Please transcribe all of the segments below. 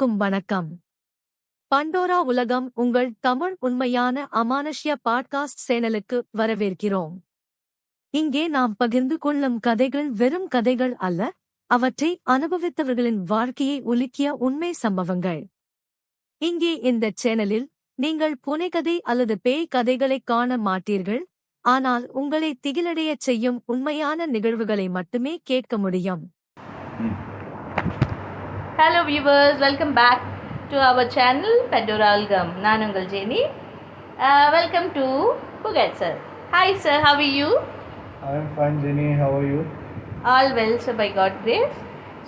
அனைவருக்கும் வணக்கம். பண்டோரா உலகம் உங்கள் தமிழ் உண்மையான அமானுஷ்ய பாட்காஸ்ட் சேனலுக்கு வரவேற்கிறோம். இங்கே நாம் பகிர்ந்து கொள்ளும் கதைகள் வெறும் கதைகள் அல்ல அவற்றை அனுபவித்தவர்களின் வாழ்க்கையை உலுக்கிய உண்மை சம்பவங்கள். இங்கே இந்த சேனலில் நீங்கள் புனைகதை அல்லது பேய் கதைகளை காண மாட்டீர்கள் ஆனால் உங்களை திகிலடையச் செய்யும் உண்மையான நிகழ்வுகளை மட்டுமே கேட்க முடியும். Hello viewers welcome back to our channel Pandora அல்கம் நான் உங்கள் Jenny welcome to Pugazh sir hi sir how you I'm fine, Jenny. How are you? All well sir by God grace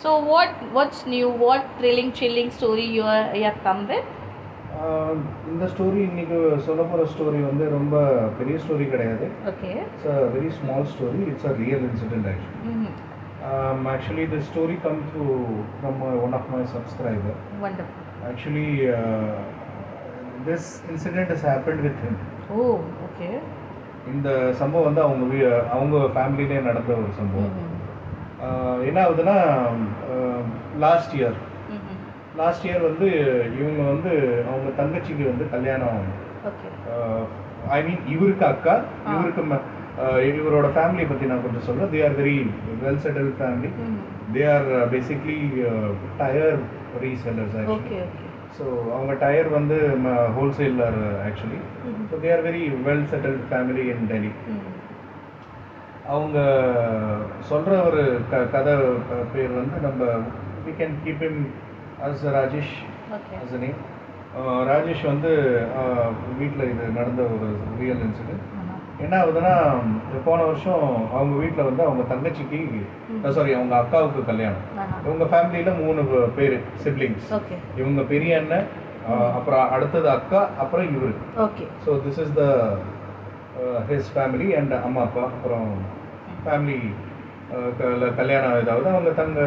so what what's new what thrilling chilling story you you come with இந்த story இன்னைக்கு சொல்ல போகிற story வந்து ரொம்ப பெரிய story கிடையாது. Okay it's a very small story it's a real incident actually actually the story come through from one of my subscriber wonderful actually this incident is happen with him oh okay இந்த சம்பவம் வந்து அவங்க வீ- அவங்க ஃபேமிலியிலே நடந்த ஒரு சம்பவம். Uh, என்ன ஆகுதுன்னா லாஸ்ட் இயர் லாஸ்ட் இயர் வந்து இவங்க வந்து அவங்க தங்கச்சிக்கு வந்து கல்யாணம் ஐ மீன் இவருக்கு அக்கா இவருக்கு uh, இவரோட ஃபேமிலியை பற்றி நான் கொஞ்சம் சொல்கிறேன் they are very well settle family they are basically tyre resellers actually so அவங்க டயர் வந்து wholesaler actually so they are very well settled family in Delhi அவங்க சொல்கிற ஒரு க கதை பேர் வந்து நம்ம we can keep him as Rajesh name. Uh, Rajesh வந்து வீட்டில் இது நடந்த ஒரு ரியல் இன்சிடென்ட் என்ன ஆகுதுன்னா போன வருஷம் அவங்க வீட்டில் வந்து அவங்க தங்கச்சிக்கு சாரி அவங்க அக்காவுக்கு கல்யாணம். இவங்க ஃபேமிலியில் மூணு பேர் சிப்ளிங்ஸ் இவங்க பெரிய அண்ணன் அப்புறம் அடுத்தது அக்கா அப்புறம் இவர். Okay. So this is the his family and அம்மா அப்பா அப்புறம் ஃபேமிலி கல்யாணம் இதாவது அவங்க தங்க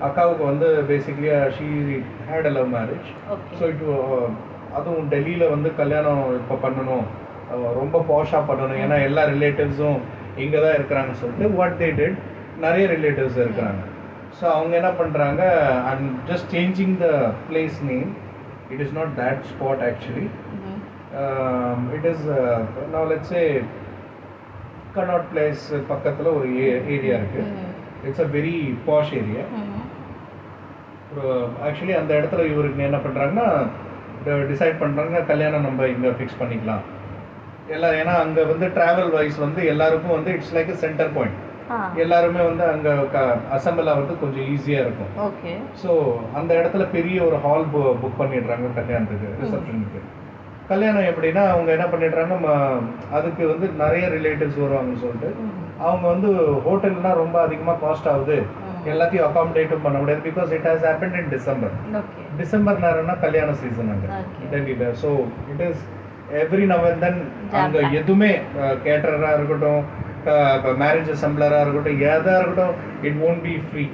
அக்காவுக்கு வந்து basically she had a love marriage so it அதுவும் டெல்லியில் வந்து கல்யாணம் இப்போ பண்ணணும். ரொம்ப பாஷாக பண்ணணும். ஏன்னா எல்லா ரிலேட்டிவ்ஸும் இங்கே தான் இருக்கிறாங்கன்னு சொல்லிட்டு வாட் தே டிட் நிறைய ரிலேட்டிவ்ஸ் இருக்கிறாங்க. ஸோ அவங்க என்ன பண்ணுறாங்க and just changing the place name it is not that spot actually it is நான் லெட்ஸே கனாட் பிளேஸ் பக்கத்தில் ஒரு ஏரியா இருக்குது it's a very posh area actually அந்த இடத்துல இவருக்கு என்ன பண்ணுறாங்கன்னா டிசைட் பண்ணுறாங்க கல்யாணம் நம்ம இங்கே ஃபிக்ஸ் பண்ணிக்கலாம். எல்லாம் ஏன்னா அங்கே வந்து ட்ராவல் வைஸ் வந்து எல்லாருக்கும் வந்து இட்ஸ் லைக் சென்டர் பாயிண்ட் எல்லாருமே வந்து அங்கே அசம்பிள் ஆகிறது கொஞ்சம் ஈஸியாக இருக்கும். ஓகே. ஸோ அந்த இடத்துல பெரிய ஒரு ஹால் புக் பண்ணிடுறாங்க கல்யாணத்துக்கு ரிசப்ஷனுக்கு கல்யாணம் எப்படின்னா அவங்க என்ன பண்ணிடுறாங்க அதுக்கு வந்து நிறைய ரிலேட்டிவ்ஸ் வருவாங்கன்னு சொல்லிட்டு அவங்க வந்து ஹோட்டல்னா ரொம்ப அதிகமாக காஸ்ட் ஆகுது. எல்லாத்தையும் அகாமடேட்டும் பண்ண முடியாது because it has happen in December December நேரம்னா கல்யாண சீசன் அங்கே. டெல்லியில் so it is every now and then அங்கே. எதுவுமே கேட்டராக இருக்கட்டும் மேரேஜ் அசம்பிளராக இருக்கட்டும் எதாக இருக்கட்டும் it won't B free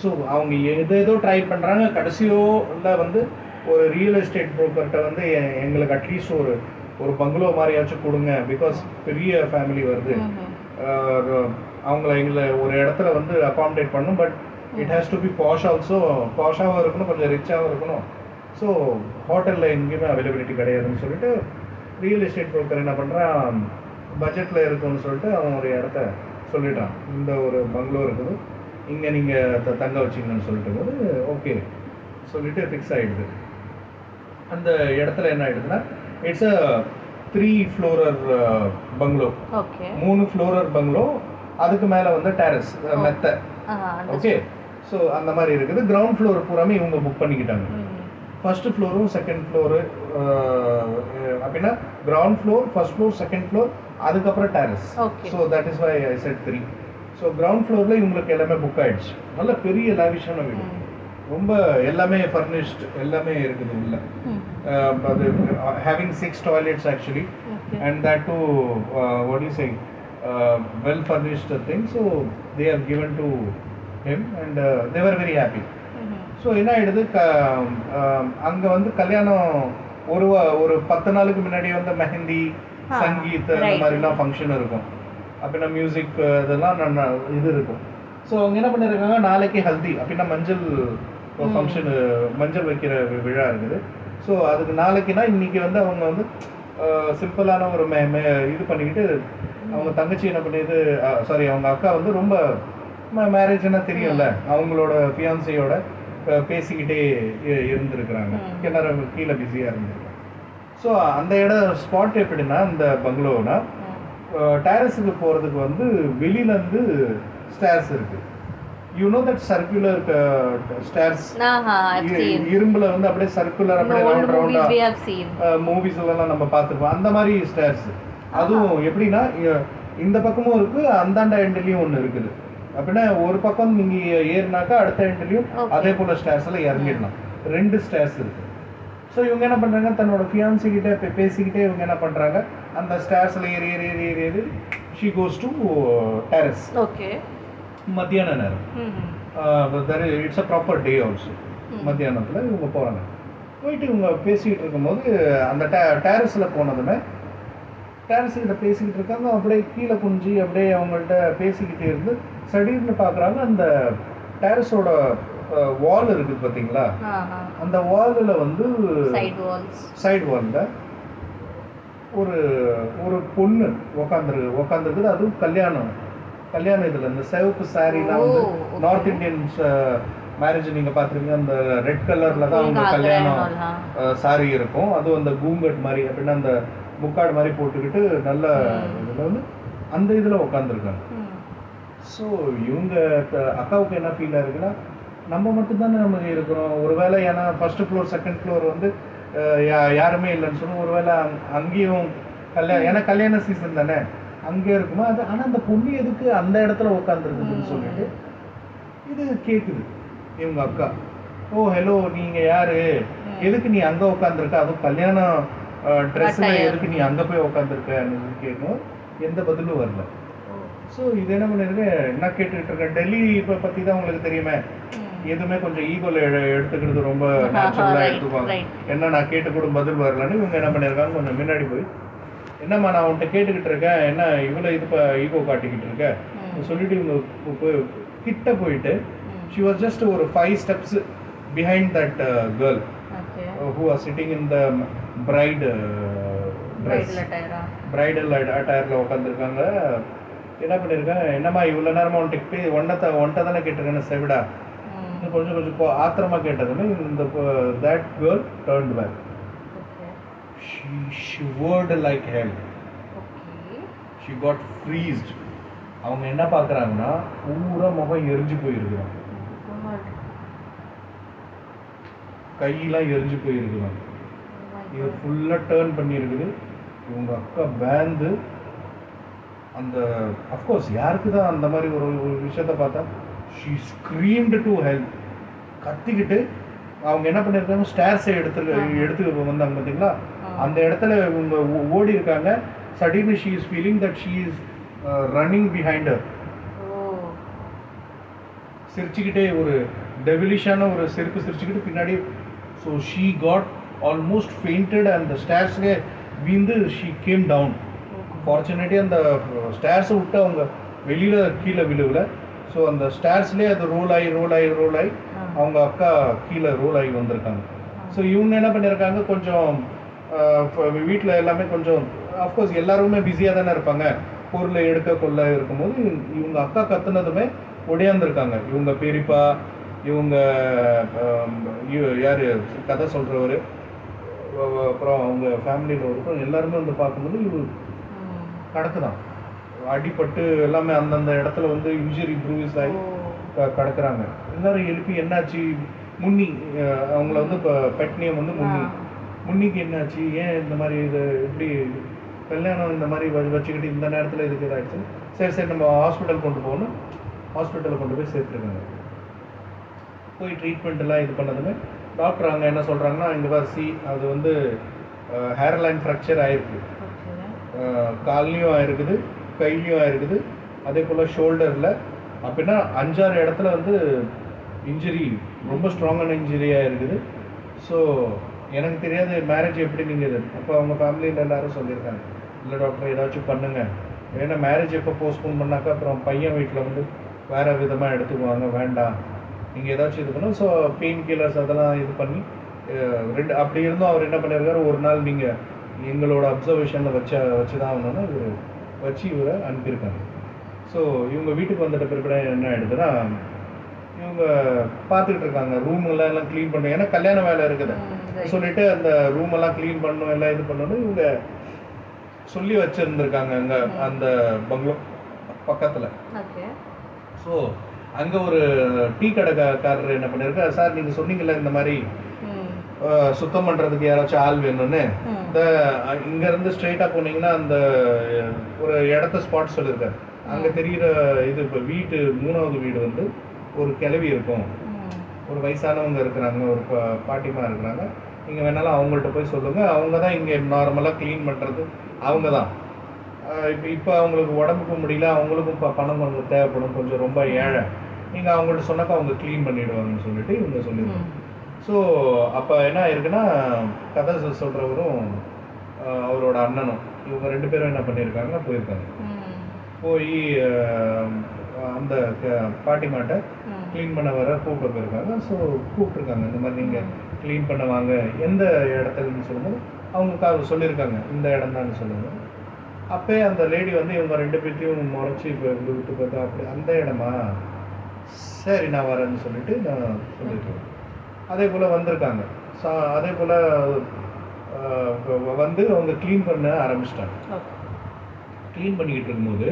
so அவங்க எது ஏதோ ட்ரை பண்ணுறாங்க கடைசியோ இல்லை வந்து ஒரு ரியல் எஸ்டேட் ப்ரோக்கர்கிட்ட வந்து எங்களுக்கு அட்லீஸ்ட் ஒரு ஒரு பங்களோ மாதிரியாச்சும் கொடுங்க பிகாஸ் பெரிய ஃபேமிலி வருது. அஹ் அவங்கள எங்களை ஒரு இடத்துல வந்து அகாமடேட் பண்ணும் but it has to be posh also பாஷாகவும் இருக்கணும் கொஞ்சம் ரிச்சாகவும் இருக்கணும். ஸோ ஹோட்டலில் எங்கேயுமே அவைலபிலிட்டி கிடையாதுன்னு சொல்லிட்டு ரியல் எஸ்டேட் ப்ரோக்கர் என்ன பண்ணுறான் பட்ஜெட்டில் இருக்குன்னு சொல்லிட்டு அவன் ஒரு இடத்த சொல்லிட்டான். இந்த ஒரு பங்களோ இருக்குது. இங்கே நீங்கள் த தங்க வச்சிங்கன்னு சொல்லிட்டு போது ஓகே சொல்லிட்டு ஃபிக்ஸ் ஆகிடுது அந்த இடத்துல என்ன ஆயிடுதுன்னா இட்ஸ் அ த்ரீ ஃப்ளோரர் பங்களோ மூணு ஃப்ளோரர் பங்களோ அதுக்கு மேலே வந்து டெரஸ் மெத்த. ஓகே ஸோ அந்த மாதிரி இருக்குது. கிரவுண்ட் ஃப்ளோர் பூராமே இவங்க புக் பண்ணிக்கிட்டாங்க. ஃபர்ஸ்ட் ஃப்ளோரும் செகண்ட் ஃப்ளோரு அப்படின்னா ground floor first floor second floor அதுக்கப்புறம் terrace. So that is why I said three so ground ஃப்ளோரில் இவங்களுக்கு எல்லாமே புக் ஆயிடுச்சு. நல்ல பெரிய லாவிஷான வீடு. ரொம்ப எல்லாமே ஃபர்னிஷ்ட் எல்லாமே இருக்குது உள்ள. அது having six toilets actually Okay. and that too uh, what do you say? uh, well furnished thing so they have given to him so என்ன ஆயிடுது? க அங்கே வந்து கல்யாணம் ஒரு ஒரு பத்து நாளுக்கு முன்னாடி வந்து மெஹந்தி சங்கீத் அந்த. மாதிரிலாம் ஃபங்க்ஷன் இருக்கும். அப்படின்னா மியூசிக் இதெல்லாம் நான் இது இருக்கும். ஸோ அவங்க என்ன பண்ணியிருக்காங்க நாளைக்கு ஹல்தி அப்படின்னா மஞ்சள் ஃபங்க்ஷனு மஞ்சள் வைக்கிற விழா இருக்குது. ஸோ அதுக்கு நாளைக்குனா இன்னைக்கு வந்து அவங்க வந்து சிம்பிளான ஒரு மே மே இது பண்ணிக்கிட்டு அவங்க தங்கச்சி என்ன பண்ணியது சாரி அவங்க அக்கா வந்து ரொம்ப மேரேஜ்னா தெரியும்ல அவங்களோட ஃபியான்சியோட பேசிக்கிட்டே இருந்திருக்கிறாங்க. ம். கிணறு கீழே பிஸியாக இருந்திருக்காங்க ஸோ அந்த இடம் ஸ்பாட் எப்படின்னா இந்த பங்களோனா டேரஸுக்கு போகிறதுக்கு வந்து வெளியிலேருந்து ஸ்டேர்ஸ் இருக்கு. You know that circular stairs. இரும்புல வந்து அப்படியே சர்க்குலர் அப்படியே ரவுண்ட் seen. மூவிஸ்லாம் நம்ம பார்த்துருப்போம். அந்த மாதிரி ஸ்டேர்ஸ் அதுவும் எப்படின்னா இந்த பக்கமும் இருக்கு அந்தாண்ட எண்ட்லயும் ஒன்று இருக்குது. அப்படின்னா ஒரு பக்கம் நீங்க ஏறினாக்கா அடுத்த எண்ட்லயும். அதே போல ஸ்டேர்ஸ்ல இறங்கிடலாம் ரெண்டு ஸ்டேர்ஸ் இருக்கு. ஸோ இவங்க என்ன பண்றாங்க? தன்னோட ஃபியான்சி கிட்ட பே- பேசிக்கிட்டே இவங்க என்ன பண்றாங்க? அந்த ஸ்டேர்ஸ்ல ஏறி ஏறி ஏறி ஏறி ஏறி she goes to terrace Okay. மத்தியான நேரம். It's a proper day also மத்தியானத்தில் இவங்க போகிறாங்க போயிட்டு இவங்க பேசிக்கிட்டு இருக்கும்போது அந்த டே டேரஸில் போனதுமே டேரஸ் கிட்ட பேசிக்கிட்டு இருக்காங்க. அப்படியே கீழே குனிஞ்சு அப்படியே அவங்கள்ட்ட பேசிக்கிட்டே இருந்து சடீர்னு பார்க்குறாங்க அந்த டேரஸோட வால் இருக்குது பார்த்தீங்களா. அந்த வாலில் வந்து. சைடு வாலில் ஒரு ஒரு பொண்ணு உக்காந்துருக்கு உக்காந்துருக்குது. அதுவும் கல்யாணம். கல்யாண இதில் இந்த சிவப்பு சாரீலாம் வந்து. நார்த் இந்தியன்ஸ் மேரேஜ் நீங்கள் பார்த்துருக்கீங்க அந்த ரெட் கலரில் தான் அவங்க கல்யாணம் சாரி இருக்கும். அதுவும் அந்த கூங்கட் மாதிரி அப்படின்னா அந்த முக்காடு மாதிரி போட்டுக்கிட்டு நல்ல. இதில் வந்து அந்த இதில் உட்காந்துருக்காங்க. ஸோ இவங்க அக்காவுக்கு என்ன ஃபீலாக இருக்குன்னா நம்ம மட்டும்தானே நம்ம இருக்கிறோம் ஒருவேளை ஏன்னா ஃபர்ஸ்ட் ஃப்ளோர் செகண்ட் ஃப்ளோர் வந்து யா- யாருமே இல்லைன்னு சொன்னா ஒருவேளை அங் அங்கேயும் கல்யாணம் ஏன்னா கல்யாண சீசன் தானே அங்கே இருக்குமா அது ஆனால் அந்த பொண்ணு எதுக்கு அந்த இடத்துல உட்காந்துருக்குதுன்னு. சொல்லிட்டு இது கேட்குது இவங்க அக்கா ஓ ஹலோ நீங்கள் யாரு. எதுக்கு நீ அங்கே உட்காந்துருக்க அதுவும் கல்யாணம் Attire. எதுக்கு நீ அங்கே போய் உட்காந்துருக்கன்னு கேட்கும் எந்த பதிலும் வரல ஸோ இது என்ன பண்ணிருக்கு என்ன கேட்டுக்கிட்டு இருக்கேன் டெல்லி இப்போ பற்றி தான் உங்களுக்கு தெரியுமே. எதுவுமே கொஞ்சம் ஈகோல எடுத்துக்கிறது ரொம்ப நேச்சுரலாக எடுத்துக்குவாங்க. என்ன நான் கேட்டு கூட பதில் வரலன்னு இவங்க என்ன பண்ணியிருக்காங்க கொஞ்சம் முன்னாடி போய் என்னம்மா நான் உன்கிட்ட கேட்டுக்கிட்டு இருக்கேன் என்ன இவ்வளோ இது இப்போ ஈகோ காட்டிக்கிட்டு இருக்க. சொல்லிட்டு இவங்க போய் கிட்ட போயிட்டு. ஷி வாஸ் ஜஸ்ட் ஒரு five steps behind that girl Okay. Who are sitting in the bride dress Bridal attire ஆ? பிரைடல் அட்டையரில் உட்காந்துருக்காங்க என்ன பண்ணியிருக்கேன் என்னம்மா இவ்வளோ நேரமா உன்கிட்ட போய் ஒன்னத்தை ஒன்ட்ட தானே கேட்டிருக்கேன்னு செவிடா. கொஞ்சம் கொஞ்சம் கோ- ஆத்திரமா கேட்டதுமே இந்த that girl turn back Okay. She shivered like hell. She got freezed அவங்க என்ன பார்க்குறாங்கன்னா பூரா முகம் எரிஞ்சு போயிருக்குறாங்க கையெல்லாம் எரிஞ்சு போயிருக்குறாங்க Oh இது God. ஃபுல்லாக டேர்ன் பண்ணியிருக்குது இவங்க அக்கா பேந்து அந்த அஃப்கோர்ஸ் யாருக்கு தான் அந்த மாதிரி ஒரு ஒரு விஷயத்த பார்த்தா ஷீ ஸ்க்ரீம்டு டு ஹெல்ப் கத்திக்கிட்டு அவங்க என்ன பண்ணியிருக்காங்க ஸ்டேர்ஸை எடுத்து எடுத்து வந்தாங்க பார்த்தீங்களா. அந்த இடத்துல இவங்க ஓடி இருக்காங்க. Suddenly she is feeling that she is running behind Oh. சிரிச்சுக்கிட்டே ஒரு டெவிலிஷான ஒரு சிரிப்பு சிரிச்சுக்கிட்டு பின்னாடி so she got almost fainted அந்த ஸ்டேர்ஸ்லேயே வீந்து ஷீ கேம் டவுன் ஃபார்ச்சுனேட்லி அந்த ஸ்டேர்ஸை விட்டு அவங்க வெளியில் கீழே விழுவல ஸோ அந்த ஸ்டேர்ஸ்லேயே அது ரோல் ஆகி ரோல் ஆகி ரோல் ஆகி அவங்க அக்கா கீழே ரோல் ஆகி வந்திருக்காங்க. ஸோ இவங்க என்ன பண்ணியிருக்காங்க கொஞ்சம் uh, வீட்டில் எல்லாமே கொஞ்சம் அஃப்கோர்ஸ் எல்லாருமே பிஸியாக தானே இருப்பாங்க. பொருளை எடுக்க கொள்ள இருக்கும்போது இவங்க அக்கா கத்துனதுமே ஒடியாந்துருக்காங்க. இவங்க பெரியப்பா இவங்க யாரு? கதை சொல்கிறவர் அப்புறம் அவங்க ஃபேமிலியில் இருக்கும் எல்லாருமே வந்து பார்க்கும்போது இவ Hmm. கிடக்குதான் அடிபட்டு எல்லாமே அந்தந்த இடத்துல வந்து இன்ஜுரி ப்ரூஸ் ஆகி கிடக்குறாங்க. எல்லாரும் எழுப்பி என்னாச்சு? முன்னி அவங்கள வந்து இப்போ பெட் நேம் வந்து முன்னி. முன்னிக்கு என்னாச்சு? ஏன் இந்த மாதிரி இது எப்படி கல்யாணம் இந்த மாதிரி வ- வச்சுக்கிட்டு இந்த நேரத்தில் இதுக்கு இதாகிடுச்சு சரி சரி நம்ம ஹாஸ்பிட்டல் கொண்டு போகணும். ஹாஸ்பிட்டலில் கொண்டு போய் சேர்த்துருக்காங்க. போய் ட்ரீட்மெண்ட் எல்லாம் இது பண்ணதுமே டாக்டர் அங்கே என்ன சொல்கிறாங்கன்னா இங்கே பார் சி அது வந்து ஹேர் லைன் ஃப்ராக்சர். அஹ் கால்லையும் ஆயிருக்குது கையிலையும் ஆயிருக்குது அதே போல் ஷோல்டரில் அப்படின்னா அஞ்சாறு இடத்துல வந்து இன்ஜுரி ரொம்ப ஸ்ட்ராங்கான இன்ஜுரியாக இருக்குது. ஸோ எனக்கு தெரியாது மேரேஜ் எப்படி நீங்கள் இது அப்போ அவங்க ஃபேமிலியில் எல்லாரும் சொல்லியிருக்காங்க. இல்லை டாக்டர் ஏதாச்சும் பண்ணுங்க. ஏன்னா மேரேஜ் எப்போ போஸ்ட்போன் பண்ணாக்கா அப்புறம் பையன் வீட்டில் வந்து வேறு விதமாக எடுத்துக்குவாங்க வேண்டாம். நீங்கள் ஏதாச்சும் இது பண்ணணும். ஸோ பெயின் கில்லர்ஸ் அதெல்லாம் இது பண்ணி ரெண்டு அப்படி இருந்தும் அவர் என்ன பண்ணியிருக்காரு ஒரு நாள் நீங்கள் எங்களோட அப்சர்வேஷனில் வச்ச வச்சு தான் ஆகணும்னா இவர் வச்சு இவரை அனுப்பியிருக்காங்க. ஸோ இவங்க வீட்டுக்கு வந்துட்ட பிறகு என்ன ஆயிடுதுன்னா இவங்க பார்த்துக்கிட்டு இருக்காங்க. ரூம் எல்லாம் எல்லாம் க்ளீன் பண்ணணும் ஏன்னா கல்யாண வேலை இருக்குது. சொல்லிட்டு அந்த ரூம் எல்லாம் க்ளீன் பண்ணணும் எல்லாம் இது பண்ணணும் இவங்க சொல்லி வச்சிருந்திருக்காங்க அங்க அந்த பங்களோ பக்கத்துல. ஸோ அங்க ஒரு டீ கடைக்காரர் என்ன பண்ணிருக்காரு? சார் நீங்க சொன்னீங்கல்ல இந்த மாதிரி சுத்தம் பண்றதுக்கு யாராச்சும் ஆள் வேணும்னு. இந்த அஹ், இங்க இருந்து ஸ்ட்ரைட்டா போனீங்கன்னா அந்த ஒரு இடத்த ஸ்பாட் சொல்லியிருக்காரு. அங்க தெரியுற இது இப்போ வீட்டு மூணாவது வீடு வந்து ஒரு கிளவி இருக்கும். ஒரு வயசானவங்க இருக்கிறாங்க ஒரு பாட்டிமா இருக்கிறாங்க. நீங்கள் வேணாலும் அவங்கள்ட்ட போய் சொல்லுங்கள் அவங்க தான் இங்கே நார்மலாக க்ளீன் பண்ணுறது அவங்க தான். இப்போ இப்போ அவங்களுக்கு உடம்புக்கு முடியல. அவங்களுக்கும் இப்போ பணம் கொஞ்சம் தேவைப்படும். கொஞ்சம் ரொம்ப ஏழை. நீங்கள் அவங்கள்ட்ட சொன்னாக்கா அவங்க க்ளீன் பண்ணிடுவாங்கன்னு சொல்லிட்டு இவங்க சொல்லியிருக்காங்க ம். ஸோ அப்போ என்ன ஆயிருக்குன்னா கதை சொ- சொல்றவரும் அஹ், அவரோட அண்ணனும் இவங்க ரெண்டு பேரும் என்ன பண்ணியிருக்காங்க போயிருக்காங்க. போய் அந்த க- பாட்டிமாட்ட க்ளீன் பண்ண வர கூப்பிட்டு போயிருக்காங்க. ஸோ கூப்பிட்ருக்காங்க இந்த மாதிரி நீங்கள் க்ளீன் பண்ண வாங்க எந்த இடத்துலன்னு சொல்லும்போது அவங்க சொல்லியிருக்காங்க. இந்த இடம் தான் சொல்லுங்க அப்பே அந்த லேடி வந்து இவங்க ரெண்டு பேர்த்தையும் முறைச்சி இப்போ விட்டு பார்த்தா அப்படி அந்த இடமா? சரி நான் வரேன்னு சொல்லிட்டு நான் சொல்லியிருக்கேன் அதே போல் வந்திருக்காங்க. ஸோ அதே போல் வந்து அவங்க க்ளீன் பண்ண ஆரம்பிச்சிட்டாங்க. க்ளீன் பண்ணிக்கிட்டு இருக்கும்போது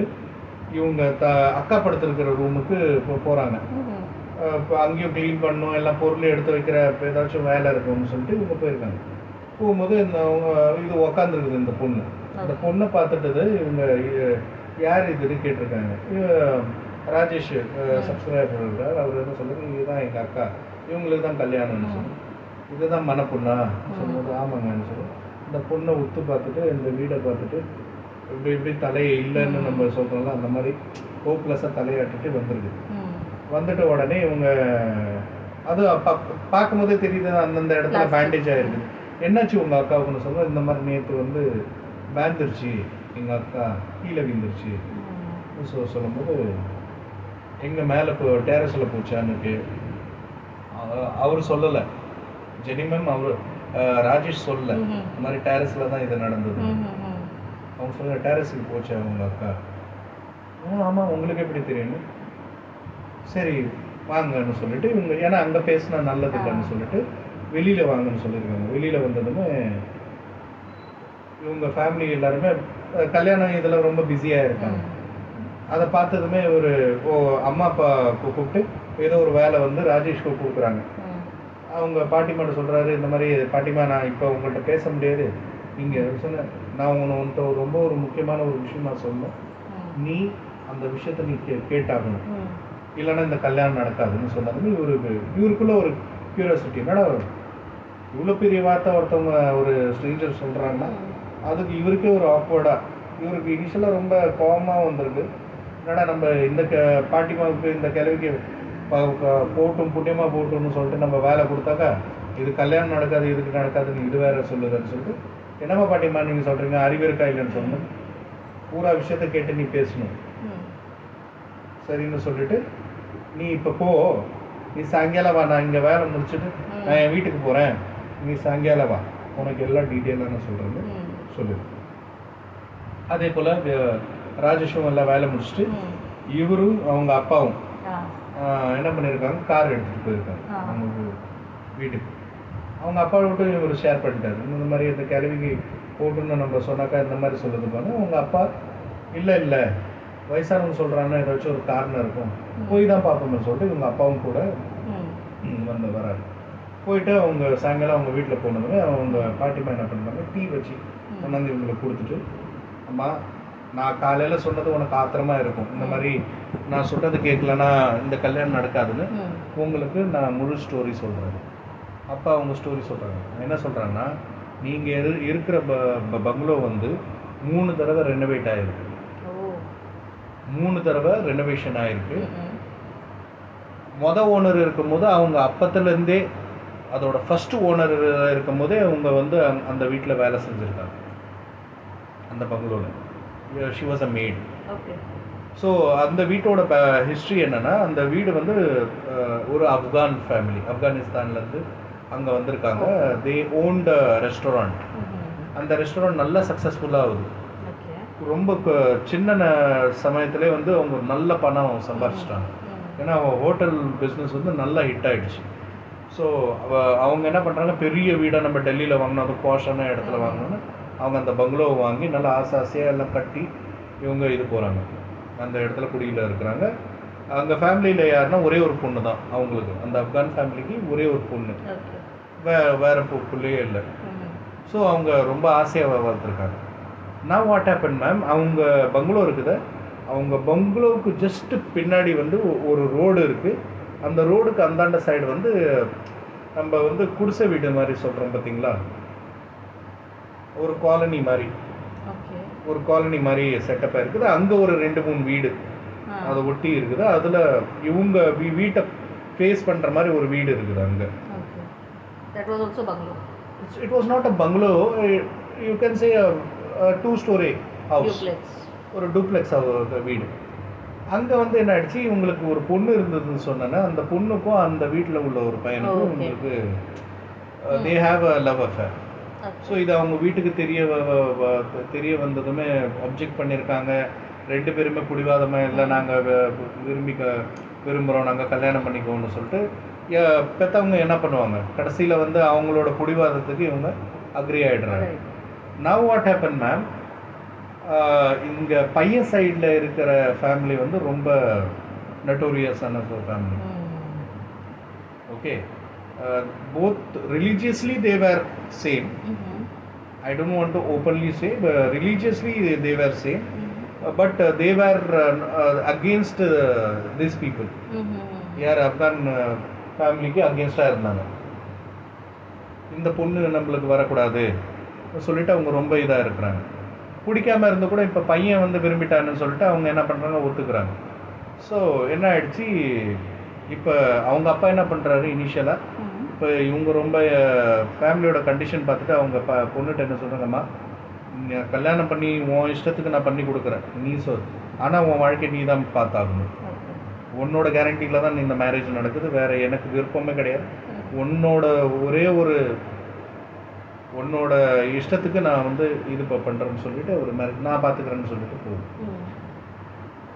இவங்க த அக்கா படுத்திருக்கிற ரூமுக்கு இப்போ போகிறாங்க இப்போ அங்கேயும் க்ளீன் பண்ணணும் எல்லாம் பொருள் எடுத்து வைக்கிற இப்ப ஏதாச்சும் வேலை இருக்கும்னு சொல்லிட்டு இவங்க போயிருக்காங்க. போகும்போது இந்த அவங்க இது உக்காந்துருக்குது இந்த பொண்ணு. இந்த பொண்ணை பார்த்துட்டது இவங்க யார் இதுன்னு கேட்டிருக்காங்க? ராஜேஷ் சப்ஸ்கிரைபர் இருக்கார் அவர் என்ன சொல்லுங்க இதுதான் எங்கள் அக்கா. இவங்களுக்கு தான் கல்யாணம்னு சொல்லி. இதுதான் மணப்பொண்ணா. சொல்லும்போது ஆமாங்கன்னு சொல்லி. இந்த பொண்ணை உத்து பார்த்துட்டு இந்த வீடை பார்த்துட்டு இப்படி இப்படி தலையை இல்லைன்னு நம்ம சொல்கிறோம்ல அந்த மாதிரி ஹோப்லெஸ்ஸாக தலையாட்டிட்டு வந்திருக்கு வந்துட்ட உடனே இவங்க அது பார்க்கும்போதே தெரியுது அந்தந்த இடத்துல. பேண்டேஜ் ஆயிருக்குது என்னாச்சு உங்க அக்காவுக்குன்னு சொல்ல இந்த மாதிரி நேற்று வந்து பேந்துருச்சு. எங்க அக்கா கீழே விழுந்துருச்சு. ஸோ சொல்லும்போது எங்க மேலே இப்போ டேரஸில் போச்சான்னுட்டு அவர் சொல்லலை. ஜெனி மேம் அவர் ராஜேஷ் சொல்லலை. இந்த மாதிரி டேரஸில் தான் இது நடந்தது. அவங்க சொல்ல டேரஸுக்கு போச்சா உங்க அக்கா. ஆ ஆமாம் உங்களுக்கு எப்படி தெரியும் சரி வாங்கன்னு சொல்லிட்டு இவங்க ஏன்னா அங்கே பேசினா நல்லது இல்லைன்னு சொல்லிட்டு வெளியில் வாங்கன்னு சொல்லியிருக்காங்க. வெளியில் வந்ததுமே இவங்க ஃபேமிலி எல்லாருமே கல்யாணம் இதில் ரொம்ப பிஸியாக இருக்காங்க. அதை பார்த்ததுமே ஒரு ஓ அம்மா அப்பா கூப்பிட்டு ஏதோ ஒரு வேலை வந்து ராஜேஷ்க்கு கொடுக்குறாங்க. அவங்க பாட்டிமாட்ட சொல்கிறாரு இந்த மாதிரி பாட்டிமா நான் இப்போ உங்கள்கிட்ட பேச முடியாது. நீங்கள் சொன்ன நான் உன்னை உன்கிட்ட ஒரு ரொம்ப ஒரு முக்கியமான ஒரு விஷயம் நான் சொன்னேன் நீ அந்த விஷயத்த நீ கே கேட்டாகணும். இல்லைன்னா இந்த கல்யாணம் நடக்காதுன்னு சொன்னதுமே இவருக்கு இவருக்குள்ள ஒரு கியூரியாசிட்டி என்னடா இவ்வளோ பெரிய வார்த்தை ஒருத்தவங்க ஒரு ஸ்ட்ரேஞ்சர் சொல்கிறாங்கன்னா அதுக்கு இவருக்கே ஒரு ஆக்வர்டாக இவருக்கு இனிஷியலாக ரொம்ப கோபமாக வந்திருக்கு. என்னடா நம்ம இந்த க பாட்டிமாவுக்கு இந்த கிழவிக்கு போட்டும் புண்ணியமாக போட்டும்னு சொல்லிட்டு நம்ம வேலை கொடுத்தாக்கா இது கல்யாணம் நடக்காது இதுக்கு நடக்காதுன்னு இது வேற சொல்லுதுன்னு சொல்லிட்டு என்னம்மா பாட்டிமா நீங்கள் சொல்கிறீங்க அறிவு இருக்கா இல்லைன்னு சொன்னேன் பூரா விஷயத்த கேட்டு நீ பேசணும். சரின்னு சொல்லிட்டு நீ இப்போ போ. நீ சாயங்காலம் வா நான் இங்கே வேலை முடிச்சுட்டு நான் என் வீட்டுக்கு போகிறேன் நீ சாயங்காலம் வா. உனக்கு எல்லாம் டீட்டெயிலாக நான் சொல்கிறேன் ம். சொல்லு. அதே போல் ராஜேஷும் எல்லாம் வேலை முடிச்சுட்டு இவரும் அவங்க அப்பாவும் என்ன பண்ணியிருக்காங்க கார் எடுத்துகிட்டு போயிருக்காங்க. அவங்க வீட்டுக்கு. அவங்க அப்பா விட்டு இவர் ஷேர் பண்ணிட்டாரு. இந்த மாதிரி இந்த கிழவிக்கு போட்டுன்னு நம்ம சொன்னாக்கா இந்த மாதிரி சொல்லுது பாருங்க. அவங்க அப்பா இல்லை இல்லை. வயசானவங்க சொல்கிறாங்கன்னா ஏதாச்சும் ஒரு காரணம் இருக்கும். போய் தான் பார்ப்போம்னு சொல்லிட்டு இவங்க அப்பாவும் கூட வந்து வராரு. போயிட்டு அவங்க சாயங்காலம் அவங்க வீட்டில் போனதுமே அவங்க பாட்டிமா என்ன பண்ணுறாங்க டீ வச்சு கொண்டாந்து இவங்களுக்கு கொடுத்துட்டு அம்மா நான் காலையில் சொன்னது உனக்கு ஆத்திரமா இருக்கும். இந்த மாதிரி நான் சொன்னது கேட்கலன்னா இந்த கல்யாணம் நடக்காதுன்னு உங்களுக்கு நான் முழு ஸ்டோரி சொல்கிறேன் அப்பா அவங்க ஸ்டோரி சொல்கிறாங்க என்ன சொல்கிறாங்கன்னா நீங்கள் இரு இருக்கிற ப பங்களோ வந்து மூணு தடவை ரெனோவேட் ஆகிருக்கு மூணு தடவை ரெனோவேஷன் ஆகிருக்கு ம் ம். மொத ஓனர் இருக்கும்போது அவங்க அப்பத்துலேருந்தே அதோட ஃபர்ஸ்ட் ஓனர் இருக்கும்போதே அவங்க வந்து அந்த- அந்த வீட்டில் வேலை செஞ்சுருக்காங்க. அந்த பங்களோவில் she was a maid so அந்த வீட்டோட ஹிஸ்ட்ரி என்னன்னா அந்த வீடு வந்து ஒரு ஆப்கான் ஃபேமிலி ஆப்கானிஸ்தான்லேருந்து அங்கே வந்திருக்காங்க. தே ஓன்ட் ரெஸ்டாரண்ட் அந்த ரெஸ்டாரண்ட் நல்லா சக்ஸஸ்ஃபுல்லாக ஆகுது. ரொம்ப சின்ன சமயத்திலே வந்து அவங்க நல்ல பணம் சம்பாரிச்சிட்டாங்க. ஏன்னா ஹோட்டல் பிஸ்னஸ் வந்து நல்லா ஹிட் ஆயிடுச்சு. ஸோ அவங்க என்ன பண்ணுறாங்க பெரிய வீடாக நம்ம டெல்லியில் வாங்கினோம் அது பாஷான இடத்துல வாங்கினோன்னு அவங்க அந்த பங்களோவை வாங்கி நல்லா ஆசை ஆசையாக எல்லாம் கட்டி இவங்க இது போகிறாங்க அந்த இடத்துல குடியில் இருக்கிறாங்க. அங்கே ஃபேமிலியில் யாருன்னா ஒரே ஒரு பொண்ணு தான் அவங்களுக்கு. அந்த ஆப்கான் ஃபேமிலிக்கு ஒரே ஒரு பொண்ணு. வே வேறு பிள்ளையே இல்லை. ஸோ அவங்க ரொம்ப ஆசையாக வளர்த்துருக்காங்க. நான் வாட் ஹேப்பன் மேம் அவங்க பங்களோ இருக்குது. அவங்க பங்களோவுக்கு ஜஸ்ட் பின்னாடி வந்து ஒரு ரோடு இருக்குது அந்த ரோடுக்கு அந்தாண்ட சைடு வந்து நம்ம வந்து குடிசை வீடு மாதிரி சொல்கிறோம் பார்த்தீங்களா ஒரு காலனி மாதிரி. ஒரு காலனி மாதிரி செட்டப்பாக இருக்குது. அங்கே ஒரு ரெண்டு மூணு வீடு அதை ஒட்டி இருக்குது. அதில் இவங்க வீ- வீட்டை ஃபேஸ் பண்ணுற மாதிரி ஒரு வீடு இருக்குது அங்கே. It was not a bungalow you can say two storey house ஒரு டூப்ளெக்ஸ் வீடு. அங்கே வந்து என்ன ஆயிடுச்சு? இவங்களுக்கு ஒரு பொண்ணு இருந்ததுன்னு சொன்னேன்னா அந்த பொண்ணுக்கும் அந்த வீட்டில் உள்ள ஒரு பையனுக்கும். உங்களுக்கு they have a love affair so இது அவங்க வீட்டுக்கு தெரிய தெரிய வந்ததுமே அப்ஜெக்ட் பண்ணியிருக்காங்க ரெண்டு பேருமே பிடிவாதமாக இல்லை நாங்கள் விரும்பி விரும்புகிறோம் நாங்கள் கல்யாணம் பண்ணிக்குவோம்னு சொல்லிட்டு பெத்தவங்க என்ன பண்ணுவாங்க? கடைசியில் வந்து அவங்களோட பிடிவாதத்துக்கு இவங்க அக்ரி ஆகிடுறாங்க நவ் வாட் ஹேப்பன் மேம் இங்கே பையன் சைடில் இருக்கிற ஃபேமிலி வந்து ரொம்ப நட்டோரியஸான family okay both religiously they were same I don't want to openly say religiously they were same but they were against this people யார் ஆப்கான் ஃபேமிலிக்கு அகேன்ஸ்டாக இருந்தாங்க. இந்த பொண்ணு நம்மளுக்கு வரக்கூடாது சொல்லிட்டு அவங்க ரொம்ப இதாக இருக்கிறாங்க. பிடிக்காம இருந்து கூட இப்போ பையன் வந்து விரும்பிட்டான்னு சொல்லிட்டு அவங்க என்ன பண்ணுறாங்க ஒத்துக்கிறாங்க. ஸோ என்ன ஆயிடுச்சு? இப்போ அவங்க அப்பா என்ன பண்ணுறாரு இனிஷியலாக இப்போ இவங்க ரொம்ப ஃபேமிலியோட கண்டிஷன் பார்த்துட்டு அவங்க ப பொண்ணுகிட்ட என்ன சொல்கிறாங்கம்மா கல்யாணம் பண்ணி உன் இஷ்டத்துக்கு நான் பண்ணி கொடுக்குறேன். நீ சொல். ஆனால் உன் வாழ்க்கை நீ தான் பார்த்தாகணும். உன்னோட கேரண்டியில் தான் இந்த மேரேஜ் நடக்குது. வேற எனக்கு விருப்பமே கிடையாது. உன்னோட ஒரே ஒரு உன்னோட இஷ்டத்துக்கு நான் வந்து இது இப்போ பண்ணுறேன்னு சொல்லிட்டு ஒரு மேரேஜ் நான் பார்த்துக்கிறேன்னு சொல்லிட்டு போகுது.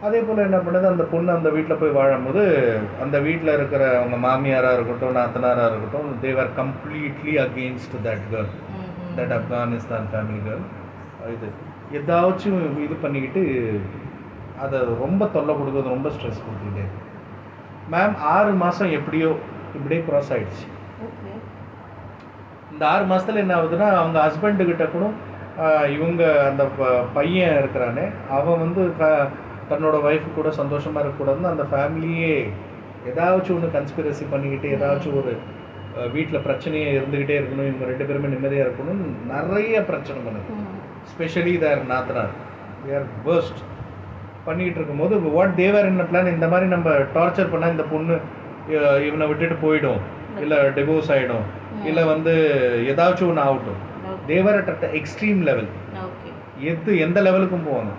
அதே போல் என்ன பண்ணுது? அந்த பொண்ணு அந்த வீட்டில் போய் வாழும்போது அந்த வீட்டில் இருக்கிற அவங்க மாமியாராக இருக்கட்டும் நாத்தனாராக இருக்கட்டும் they were completely against that girl that Afghanistan family girl இது ஏதாச்சும் இது பண்ணிக்கிட்டு அதை ரொம்ப தொல்லை கொடுக்குறது ரொம்ப ஸ்ட்ரெஸ் கொடுத்துக்கிட்டே மேம் ஆறு மாதம் எப்படியோ இப்படியே க்ராஸ் ஆயிடுச்சு. ஓகே. இந்த ஆறு மாதத்தில் என்ன ஆகுதுன்னா அவங்க ஹஸ்பண்டுக்கிட்ட கூட இவங்க அந்த ப- பையன் இருக்கிறானே அவன் வந்து தன்னோட ஒய்ஃபு கூட சந்தோஷமாக இருக்கக்கூடாதுன்னு அந்த ஃபேமிலியே ஏதாச்சும் ஒன்று கன்ஸ்பிரசி பண்ணிக்கிட்டு ஏதாச்சும் ஒரு வீட்டில் பிரச்சனையே இருந்துக்கிட்டே இருக்கணும். இவங்க ரெண்டு பேருமே நிம்மதியாக இருக்கணும்னு நிறைய பிரச்சனை பண்ணுது. ஸ்பெஷலி தேர் நாத்தனார் தேர் வேர்ஸ்ட் பண்ணிக்கிட்டு இருக்கும்போது வாட் தேவர் என்ன பிளான் இந்த மாதிரி நம்ம டார்ச்சர் பண்ணால் இந்த பொண்ணு இவனை விட்டுட்டு போயிடும். இல்லை டிவோர்ஸ் ஆகிடும் இல்லை வந்து ஏதாச்சும் ஒன்று ஆகட்டும். தேவர் அட் எக்ஸ்ட்ரீம் லெவல் எது எந்த லெவலுக்கும் போவாங்க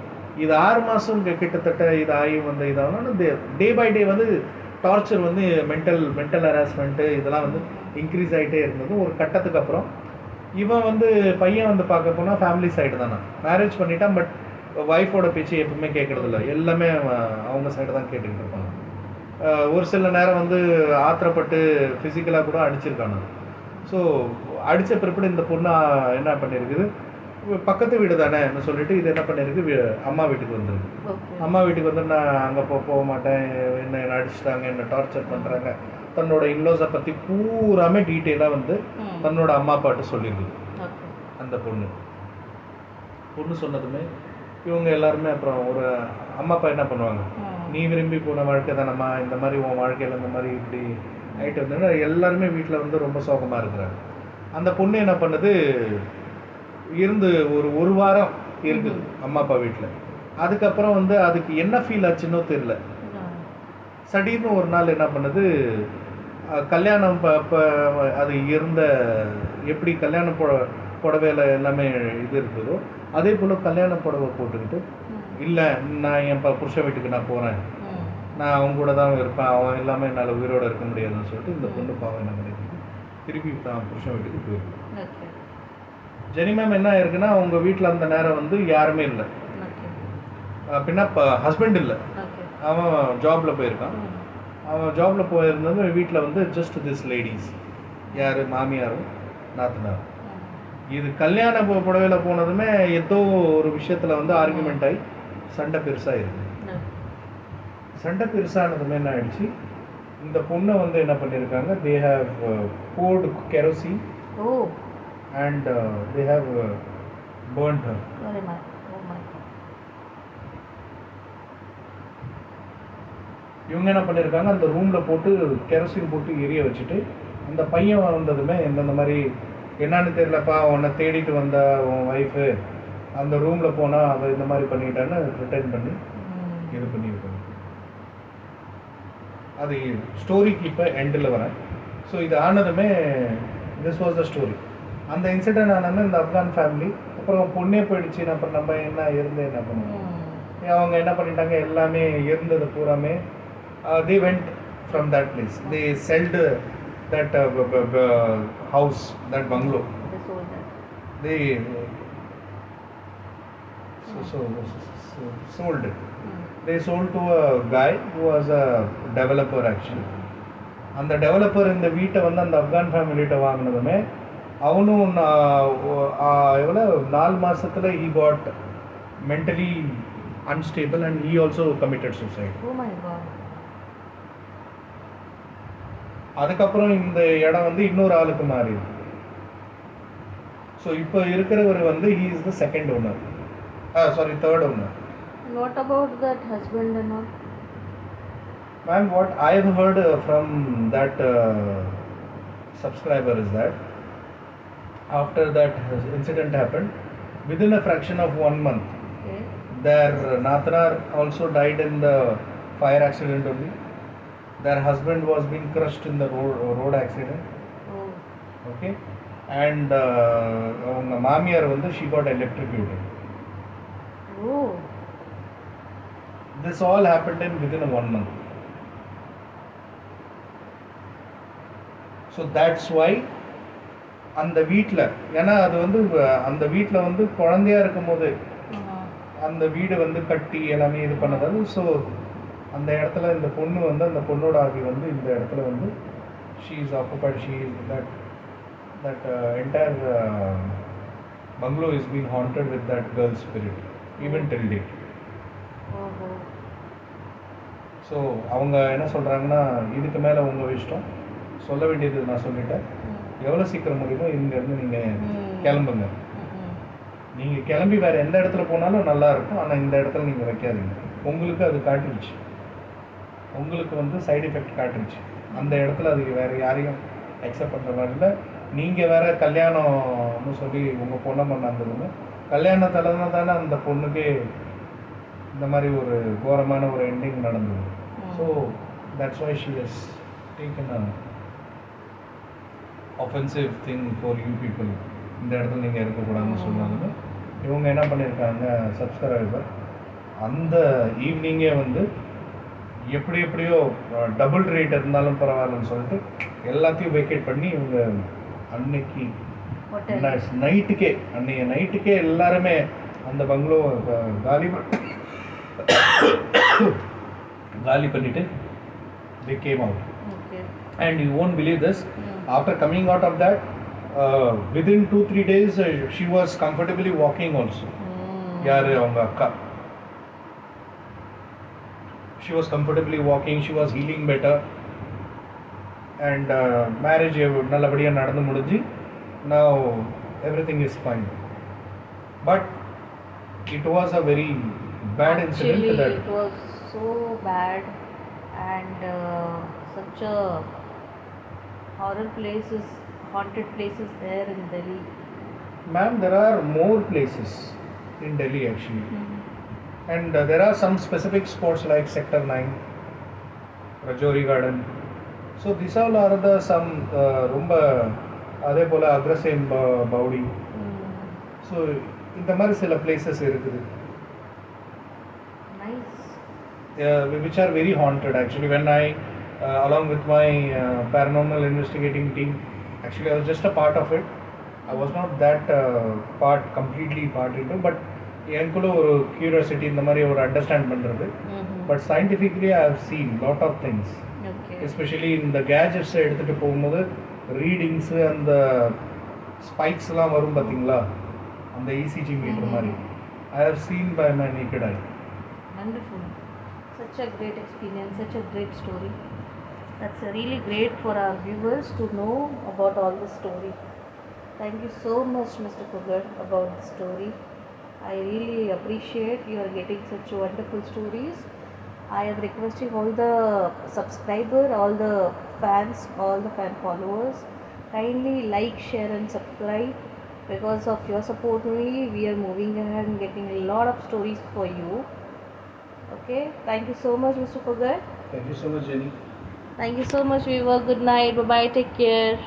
இது ஆறு மாதம் கிட்டத்தட்ட இது ஆகி வந்து இதாகணும் டே பை டே வந்து டார்ச்சர் வந்து மென்டல் மென்டல் ஹராஸ்மெண்ட்டு இதெல்லாம் வந்து இன்க்ரீஸ் ஆகிட்டே இருந்தது. ஒரு கட்டத்துக்கு அப்புறம் இவன் வந்து பையன் வந்து பார்க்க போனால் ஃபேமிலி சைடு தானே? மேரேஜ் பண்ணிட்டான் பட் ஒய்ஃபோட பேச்சு எப்பவுமே கேட்குறதில்ல. எல்லாமே அவன் அவங்க சைடு தான் கேட்டுக்கிட்டு இருப்பாங்க. ஒரு சில நேரம் வந்து ஆத்திரப்பட்டு ஃபிசிக்கலாக கூட அடிச்சிருக்கானு ஸோ அடித்த பிற்பாடு இந்த பொண்ணு என்ன பண்ணியிருக்குது பக்கத்து வீடு தானேன்னு சொல்லிட்டு இது என்ன பண்ணியிருக்கு? வீ- அம்மா வீட்டுக்கு வந்துருக்கு. அம்மா வீட்டுக்கு வந்து நான் அங்கே போ போக மாட்டேன். என்ன என்ன அடிச்சிட்டாங்க என்ன டார்ச்சர் பண்ணுறாங்க தன்னோட இன்லோஸை பற்றி பூராமே டீட்டெயிலாக வந்து தன்னோட அம்மா அப்பாட்ட சொல்லியிருக்குது ஓகே. அந்த பொண்ணு. பொண்ணு சொன்னதுமே இவங்க எல்லாருமே அப்புறம் ஒரு அம்மா அப்பா என்ன பண்ணுவாங்க? நீ விரும்பி போன வாழ்க்கை தானம்மா? இந்த மாதிரி உன் வாழ்க்கையில் இந்த மாதிரி இப்படி ஆகிட்டு வந்தோன்னா எல்லாருமே வீட்டில் வந்து ரொம்ப சோகமாக இருக்கிறாங்க. அந்த பொண்ணு என்ன பண்ணுது? இருந்து ஒரு ஒரு வாரம் இருக்குது அம்மா அப்பா வீட்டில் அதுக்கப்புறம் வந்து அதுக்கு என்ன ஃபீல் ஆச்சுன்னோ தெரில சடீர்னு ஒரு நாள் என்ன பண்ணுது கல்யாணம் ப ப- அது இருந்த எப்படி கல்யாண புட புடவையில் எல்லாமே இது இருக்குதோ அதே போல் கல்யாண புடவை போட்டுக்கிட்டு இல்லை நான் என் ப- புருஷன் வீட்டுக்கு நான் போகிறேன். நான் அவங்க கூட தான் இருப்பேன். அவன் இல்லாமல் என்னால் உயிரோட இருக்க முடியாதுன்னு சொல்லிட்டு இந்த பொண்ணு பாவம் என்ன பண்ணிருக்கு திருப்பி தான் புருஷன் வீட்டுக்கு போயிருக்கு. ஓகே ஜெனி மேம் என்ன ஆயிருக்குன்னா அவங்க வீட்டில் அந்த நேரம் வந்து யாருமே இல்லை. பின்ன ஹஸ்பண்ட் இல்லை. அவன் ஜாப்ல போயிருக்கான். அவன் ஜாப்ல போயிருந்தது வீட்டில் வந்து ஜஸ்ட் திஸ் லேடிஸ் யார்? மாமியாரும் நாத்தனாரும். இது கல்யாண புடவையில போனதுமே ஏதோ ஒரு விஷயத்துல வந்து ஆர்குமெண்ட் ஆகி சண்டை பெருசாயிருக்கு ம். சண்டை பெருசானதுமே என்ன ஆயிடுச்சு? இந்த பொண்ணை வந்து என்ன பண்ணியிருக்காங்க they have poured kerosene oh. And they have burnt her very my oh my இவங்க என்ன பண்ணியிருக்காங்க அந்த ரூமில் போட்டு கெரோசின் போட்டு எரிய வச்சுட்டு அந்த பையன் வந்ததுமே இந்த மாதிரி என்னன்னு தெரியலப்பா உன்னை தேடிட்டு வந்த உன் ஒய்ஃபு அந்த ரூமில் போனால் அவள் இந்த மாதிரி பண்ணிட்டான்னு ரிட்டர்ன் பண்ணி. இது பண்ணியிருக்காங்க. அது ஸ்டோரிக்கு இப்போ எண்டில் வரேன். ஸோ இது ஆனதுமே திஸ் வாஸ் த ஸ்டோரி அந்த இன்சிடென்ட் ஆனதுமே இந்த ஆப்கான் ஃபேமிலி அப்புறம் பொண்ணே போயிடுச்சு அப்புறம் நம்ம என்ன இருந்து என்ன பண்ணுவோம். அவங்க என்ன பண்ணிட்டாங்க? எல்லாமே இருந்தது பூராமே. They went from that place they sold that house that bungalow They sold that. They sold. It they sold to a guy who was a developer actually. அந்த டெவலப்பர் இந்த வீட்டை வந்து அந்த ஆப்கான் ஃபேமிலிகிட்ட வாங்கினதுமே அவனும் ஆ, எவ்வளோ நாலு மாசத்துல he got mentally unstable and he also committed suicide Oh my god. அதுக்கப்புறம் இந்த இடம் வந்து இன்னொரு ஆளுக்கு மாறிடுது ஸோ இப்போ இருக்கிறவர் வந்து he is the second owner sorry third owner husband and all? Ma'am, what I have heard uh, from that uh, subscriber is that after that incident happened, within a fraction of one month, Okay. their Nathanar also died in the fire accident only. Their husband was being crushed in the road, road accident. Oh. Okay. And uh, அவங்க மாமியார் வந்து she got electrocuted. Oh. This all happened in within a one month. So that's why அந்த வீட்டில் ஏன்னா அது வந்து அந்த வீட்டில் வந்து குழந்தையா இருக்கும்போது. அந்த வீடு வந்து கட்டி எல்லாமே இது பண்ணதால ஸோ அந்த இடத்துல இந்த பொண்ணு வந்து அந்த பொண்ணோட ஆவி வந்து இந்த இடத்துல வந்து she is occupied she is that that entire bungalow is been haunted with that girl spirit even till date. So அவங்க என்ன சொல்கிறாங்கன்னா இதுக்கு மேலே உங்கள் இஷ்டம் சொல்ல வேண்டியது நான் சொல்லிட்டேன். எவ்வளோ சீக்கிரம் முடியுமோ இங்கேருந்து நீங்கள். கிளம்புங்க. நீங்கள் கிளம்பி வேறு எந்த இடத்துல போனாலும் நல்லா இருக்கும். ஆனால் இந்த இடத்துல நீங்கள் வைக்காதீங்க. உங்களுக்கு அது காட்டிடுச்சு உங்களுக்கு வந்து சைடு எஃபெக்ட் காட்டுருச்சு. அந்த இடத்துல அது வேறு யாரையும் அக்செப்ட் பண்ணுற மாதிரி இல்லை. நீங்கள் வேற கல்யாணம்னு சொல்லி உங்கள் பொண்ணை பண்ணாந்ததுன்னு கல்யாணத்தில் தானே அந்த பொண்ணுக்கு இந்த மாதிரி ஒரு கோரமான ஒரு எண்டிங் நடந்தது. So that's why she has taken a offensive thing for you people இந்த இடத்துல நீங்கள் இருக்கக்கூடாதுன்னு சொன்னாங்க இவங்க என்ன பண்ணியிருக்காங்க சப்ஸ்கிரைபர் அந்த ஈவினிங்கே வந்து எப்படி எப்படியோ டபுள் ரேட் இருந்தாலும் பரவாயில்லன்னு சொல்லிட்டு எல்லாத்தையும் வெக்கேட் பண்ணி இவங்க அன்னைக்கு. நைட்டுக்கே அன்னைய நைட்டுக்கே எல்லாருமே அந்த பங்களோ காலி காலி பண்ணிட்டு out Okay. and you won't believe this Mm. after coming out of that uh, within two three days uh, she was comfortably walking also Mm. யாரு அவங்க அக்கா she was comfortably walking she was healing better and uh, marriage நல்லபடியாக நடந்து முடிஞ்சு now everything is fine but it was a very bad incident Actually, that it was so bad and uh, such a horror places, haunted places there in Delhi. ma'am there are more places in delhi actually And uh, there are some specific spots like Sector 9, Rajori Garden. So these all are the some uh, ரொம்ப அதே போல் அக்ரசேம் Pauri Mm. So இந்த மாதிரி சில places இருக்குது uh, which are very haunted actually when i uh, along with my uh, paranormal investigating team actually i was just a part of it i was not that uh, part completely part into but எனக்குள்ள ஒரு curiosity இந்த மாதிரி ஒரு understand பண்ணுறது Mm-hmm. But scientifically I have seen lot of things. Especially இந்த கேஜெட்ஸை எடுத்துகிட்டு போகும்போது ரீடிங்ஸு அந்த ஸ்பைக்ஸ்லாம் வரும் பார்த்தீங்களா அந்த E இசிஜி மீட்டர் மாதிரி I have seen by my naked eye Wonderful. Such a great experience, such a great story. that's really great for our viewers to know about all the story. Thank you so much mr kugar about the story. I really appreciate you are getting such wonderful stories. I am requesting all the subscriber all the fans all the fan followers kindly like share and subscribe. Because of your support only we are moving ahead and getting a lot of stories for you. Okay? Thank you so much mr kugar thank you so much jenny. Thank you so much, Viva. Good night. Bye bye. Take care.